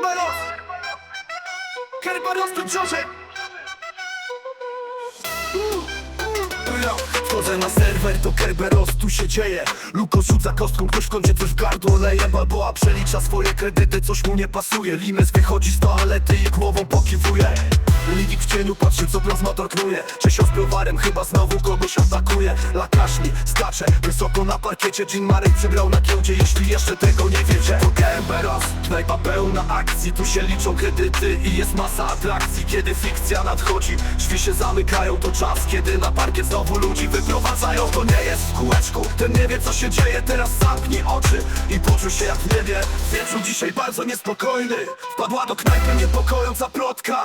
Kerberos! Kerberos to ciąże! Wchodzę na serwer, to Kerberos, tu się dzieje. Luko rzuca kostką, ktoś w kącie coś w gardło leje. Balboa przelicza swoje kredyty, coś mu nie pasuje. Limes wychodzi z toalety i głową pokiwuje. Lidik w cieniu patrzy, co plazmator knuje Czesio z browarem, chyba znowu kogoś atakuje. Lakaszli, skacze, wysoko na parkiecie. Jean Marek przegrał na giełdzie, jeśli jeszcze tego nie wiecie pełna akcji. Tu się liczą kredyty i jest masa atrakcji. Kiedy fikcja nadchodzi, drzwi się zamykają To czas, kiedy na parkiet znowu ludzi wyprowadzają. To nie jest w kółeczku, ten nie wie co się dzieje. Teraz zamknij oczy i poczuj się jak w niebie. Wieczór dzisiaj bardzo niespokojny. Wpadła do knajpy niepokojąca plotka.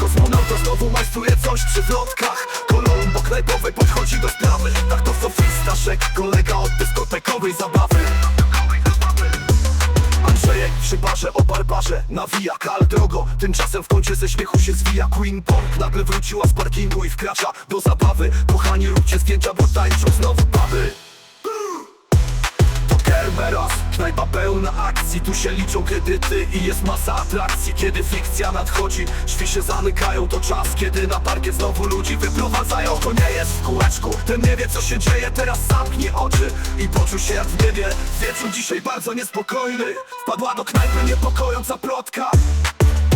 Kosmonauta znowu majstruje coś przy wrotkach Kolumbo knajpowej podchodzi do sprawy. Tak to Sofii Staszek, kolega od dyskotekowej zabawy przy barze o barbarze. Nawija kal drogo Tymczasem w kącie ze śmiechu się zwija Queen Pong Nagle wróciła z parkingu i wkracza do zabawy. Kochani róbcie zdjęcia, bo tańczą znowu baby. To Kerberos, knajpa pełna akcji Tu się liczą kredyty i jest masa atrakcji. Kiedy fikcja nadchodzi, drzwi się zamykają To czas, kiedy na parkiet znowu ludzi wyprowadzają. To nie jest w kółeczku, ten nie wie co się dzieje. Teraz zamknij oczy i poczuj się jak w niebie. Wieczór dzisiaj bardzo niespokojny. Wpadła do knajpy niepokojąca plotka.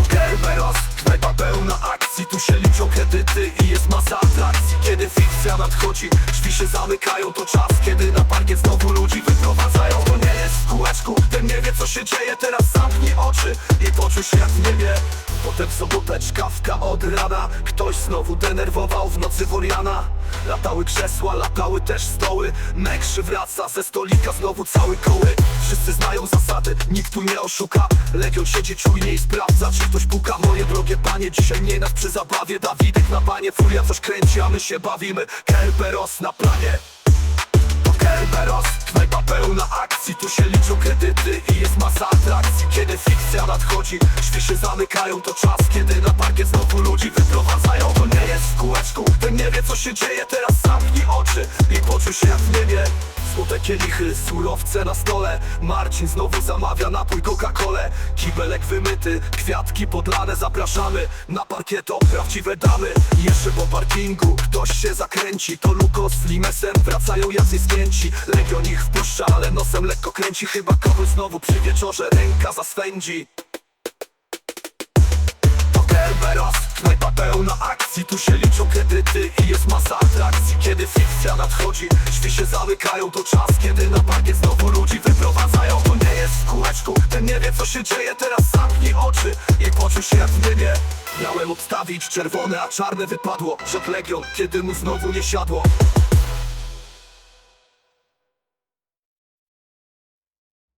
Kerberos, knajpa pełna akcji. Tu się liczą kredyty i jest masa atrakcji. Kiedy fikcja nadchodzi, drzwi się zamykają To czas, kiedy na parkiet znowu ludzi wyprowadzają się jak w niebie Potem soboteczka, wka od rana. Ktoś znowu denerwował w nocy Woriana. Latały krzesła, latały też stoły. Mekszy wraca ze stolika znowu cały koły. Wszyscy znają zasady, nikt tu nie oszuka. Legion siedzi czujnie i sprawdza, czy ktoś puka. Moje drogie panie, dzisiaj nie nas przy zabawie. Dawidek na panie, furia coś kręci, a my się bawimy. Kerberos na planie. To Kerberos, knajpa pełna akcji. Tu się liczą kredyty i jest masa fikcja nadchodzi, drzwi się zamykają To czas, kiedy na parkiet znowu ludzi wyprowadzają. To nie jest w kółeczku, ten nie wie co się dzieje. Teraz zamknij oczy i poczuj się jak w niebie Złote kielichy, surowce na stole. Marcin znowu zamawia napój Coca-Colę. Kibelek wymyty, kwiatki podlane Zapraszamy na parkieto, prawdziwe damy. Jeszcze po parkingu ktoś się zakręci. To Lukos z Limesem wracają jacyś zgięci Legion ich wpuszcza, ale nosem lekko kręci. Chyba kogoś znowu przy wieczorze ręka zaswędzi. To Kerberos, knajpa pełna akcji Tu się liczą kredyty i jest masa atrakcji. Kiedy fikcja nadchodzi, drzwi się zamykają To czas, kiedy na parkiet znowu ludzi wyprowadzają. To nie jest w kółeczku, ten nie wie co się dzieje. Teraz zamknij oczy i poczuj się jak w niebie. Miałem obstawić czerwone, a czarne wypadło. Rzekł Legion, kiedy mu znowu nie siadło